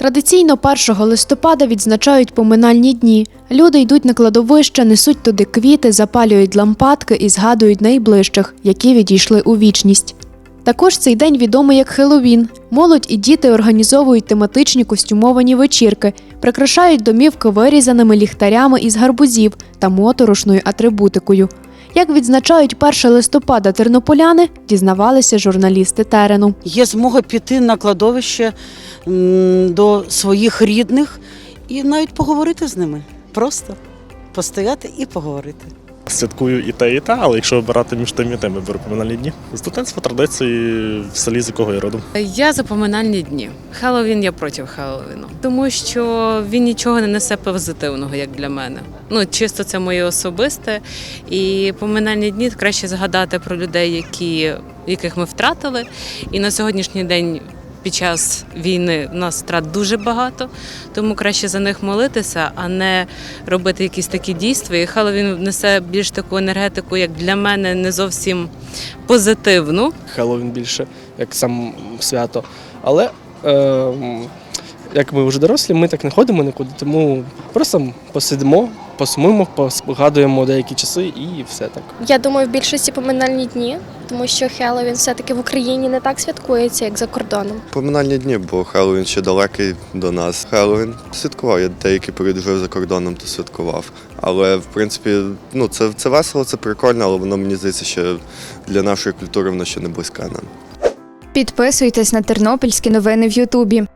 Традиційно 1 листопада відзначають поминальні дні. Люди йдуть на кладовище, несуть туди квіти, запалюють лампадки і згадують найближчих, які відійшли у вічність. Також цей день відомий як Хеллоуін. Молодь і діти організовують тематичні костюмовані вечірки, прикрашають домівки вирізаними ліхтарями із гарбузів та моторошною атрибутикою. Як відзначають 1 листопада тернополяни, дізнавалися журналісти терену. Є змога піти на кладовище до своїх рідних і навіть поговорити з ними. Просто постояти і поговорити. Святкую і те, і те, але якщо обирати між тим і тим, виберу поминальні дні. З дитинства традиції в селі, з якого я родом. Я за поминальні дні. Хеллоуін я проти Хеллоуіну, тому що він нічого не несе позитивного, як для мене. Ну чисто це моє особисте. І поминальні дні краще згадати про людей, які, яких ми втратили. І на сьогоднішній день. Під час війни в нас втрат дуже багато, тому краще за них молитися, а не робити якісь такі дійства. І Хеллоуін несе більш таку енергетику, як для мене, не зовсім позитивну. Хеллоуін більше, як сам свято. Але е, як ми вже дорослі, ми так не ходимо нікуди, тому просто посидимо, посумуємо, погадуємо деякі часи і все так. Я думаю, в більшості поминальні дні, тому що Хеллоуін все-таки в Україні не так святкується, як за кордоном. Поминальні дні, бо Хеллоуін ще далекий до нас. Хеллоуін святкував. Я деякий період жив за кордоном, то святкував. Але в принципі, ну це, це весело, це прикольно, але воно мені здається, що для нашої культури воно ще не близьке нам. Підписуйтесь на тернопільські новини в Ютубі.